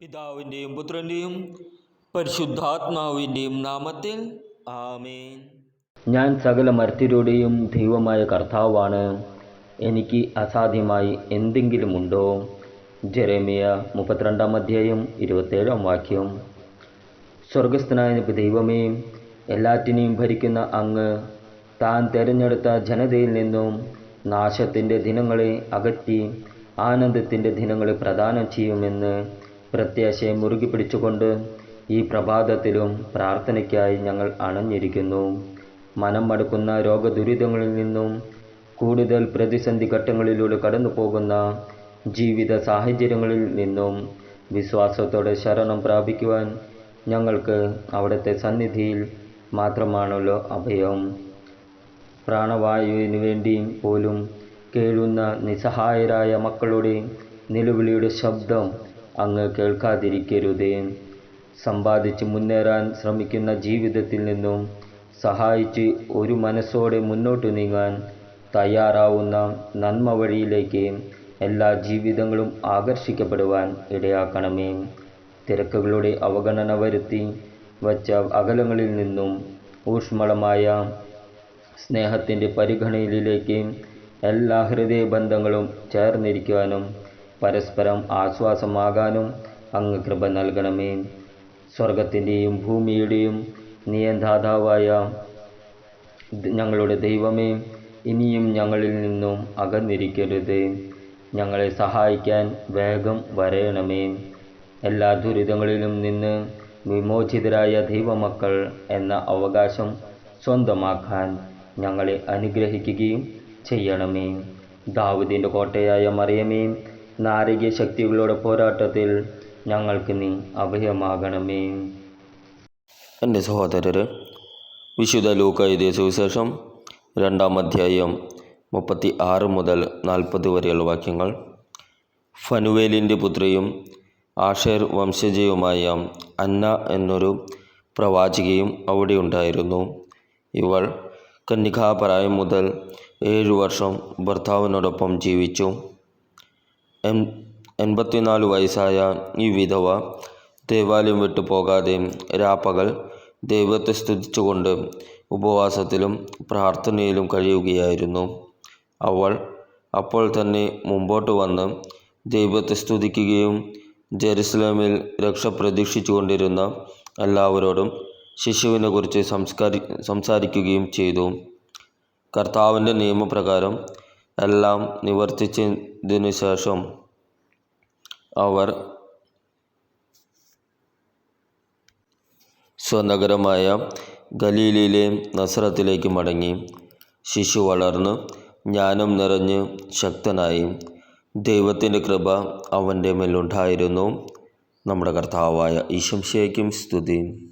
പിതാവിന്റെയും പുത്രന്റെയും പരിശുദ്ധാത്മാവിന്റെയും നാമത്തിൽ ആമേൻ. ഞാൻ സകല മർത്യരുടെയും ദൈവമായ കർത്താവാണ്. എനിക്ക് അസാധ്യമായി എന്തെങ്കിലുമുണ്ടോ ജെറേമിയ മുപ്പത്തിരണ്ടാം അധ്യായം ഇരുപത്തേഴാം വാക്യം. സ്വർഗസ്ഥനായ ദൈവമേ എല്ലാറ്റിനെയും ഭരിക്കുന്ന അങ്ങ് താൻ തിരഞ്ഞെടുത്ത ജനതയിൽ നിന്നും നാശത്തിന്റെ ദിനങ്ങളെ അകറ്റി ആനന്ദത്തിന്റെ ദിനങ്ങളെ പ്രദാനം ചെയ്യുമെന്ന് പ്രത്യാശയെ മുറുകി പിടിച്ചുകൊണ്ട് ഈ പ്രഭാതത്തിലും പ്രാർത്ഥനയ്ക്കായി ഞങ്ങൾ അണഞ്ഞിരിക്കുന്നു. മനം മടുക്കുന്ന രോഗദുരിതങ്ങളിൽ നിന്നും കൂടുതൽ പ്രതിസന്ധി ഘട്ടങ്ങളിലൂടെ കടന്നു പോകുന്ന ജീവിത സാഹചര്യങ്ങളിൽ നിന്നും വിശ്വാസത്തോടെ ശരണം പ്രാപിക്കുവാൻ ഞങ്ങൾക്ക് അവിടുത്തെ സന്നിധിയിൽ മാത്രമാണല്ലോ അഭയം. പ്രാണവായുവിന് വേണ്ടി പോലും കേഴുന്ന നിസ്സഹായരായ മക്കളുടെ നിലവിളിയുടെ ശബ്ദം അങ്ങ് കേൾക്കാതിരിക്കരുതേ. സമ്പാദിച്ച് മുന്നേറാൻ ശ്രമിക്കുന്ന ജീവിതത്തിൽ നിന്നും സഹായിച്ച് ഒരു മനസ്സോടെ മുന്നോട്ട് നീങ്ങാൻ തയ്യാറാവുന്ന നന്മ വഴിയിലേക്ക് എല്ലാ ജീവിതങ്ങളും ആകർഷിക്കപ്പെടുവാൻ ഇടയാക്കണമേ. തിരക്കുകളുടെ അവഗണന വരുത്തി വച്ച അകലങ്ങളിൽ നിന്നും ഊഷ്മളമായ സ്നേഹത്തിന്റെ പരിഗണനയിലേക്ക് എല്ലാ ഹൃദയബന്ധങ്ങളും ചേർന്നിരിക്കുവാനും പരസ്പരം ആശ്വാസമാകാനും അങ്ങ് കൃപ നൽകണമേ. സ്വർഗത്തിന്റെയും ഭൂമിയുടെയും നിയന്താതാവായ ഞങ്ങളുടെ ദൈവമേ ഇനിയും ഞങ്ങളിൽ നിന്നും അകന്നിരിക്കരുത്. ഞങ്ങളെ സഹായിക്കാൻ വേഗം വരയണമേ എല്ലാ ദുരിതങ്ങളിലും നിന്ന് വിമോചിതരായ ദൈവമക്കൾ എന്ന അവകാശം സ്വന്തമാക്കാൻ ഞങ്ങളെ അനുഗ്രഹിക്കുകയും ചെയ്യണമേ. ദാവൂദിന്റെ കോട്ടയായ മറിയമേ നാരകീയ ശക്തികളുടെ പോരാട്ടത്തിൽ ഞങ്ങൾക്ക് നീ അഭയമാകണമേ. എന്റെ സഹോദരർ വിശുദ്ധ ലൂക്ക എഴുതിയ സുവിശേഷം രണ്ടാം അധ്യായം മുപ്പത്തി ആറ് മുതൽ നാൽപ്പത് വരെയുള്ള വാക്യങ്ങൾ. ഫനുവേലിന്റെ പുത്രിയും ആഷേർ വംശജയുമായ അന്ന എന്നൊരു പ്രവാചികയും അവിടെ ഉണ്ടായിരുന്നു. ഇവൾ കന്യകാപ്രായം മുതൽ ഏഴു വർഷം ഭർത്താവിനോടൊപ്പം ജീവിച്ചു. എൺപത്തിനാല് വയസ്സായ ഈ വിധവ ദേവാലയം വിട്ടു പോകാതെ രാപ്പകൽ ദൈവത്തെ സ്തുതിച്ചുകൊണ്ട് ഉപവാസത്തിലും പ്രാർത്ഥനയിലും കഴിയുകയായിരുന്നു. അവൾ അപ്പോൾ തന്നെ മുമ്പോട്ട് വന്ന് ദൈവത്തെ സ്തുതിക്കുകയും ജെറുസലേമിൽ രക്ഷ പ്രതീക്ഷിച്ചുകൊണ്ടിരുന്ന എല്ലാവരോടും ശിശുവിനെക്കുറിച്ച് സംസ്കാരി സംസാരിക്കുകയും ചെയ്തു. കർത്താവിന്റെ നിയമപ്രകാരം എല്ലാം നിവർത്തിച്ചതിനു ശേഷം അവർ സ്വനഗരമായ ഗലീലിലെ നസ്രത്തിലേക്ക് മടങ്ങി. ശിശു വളർന്ന് ജ്ഞാനം നിറഞ്ഞ് ശക്തനായി. ദൈവത്തിന്റെ കൃപ അവന്റെ മേലുണ്ടായിരുന്നു. നമ്മുടെ കർത്താവായ ഈശംശയ്ക്കും സ്തുതി.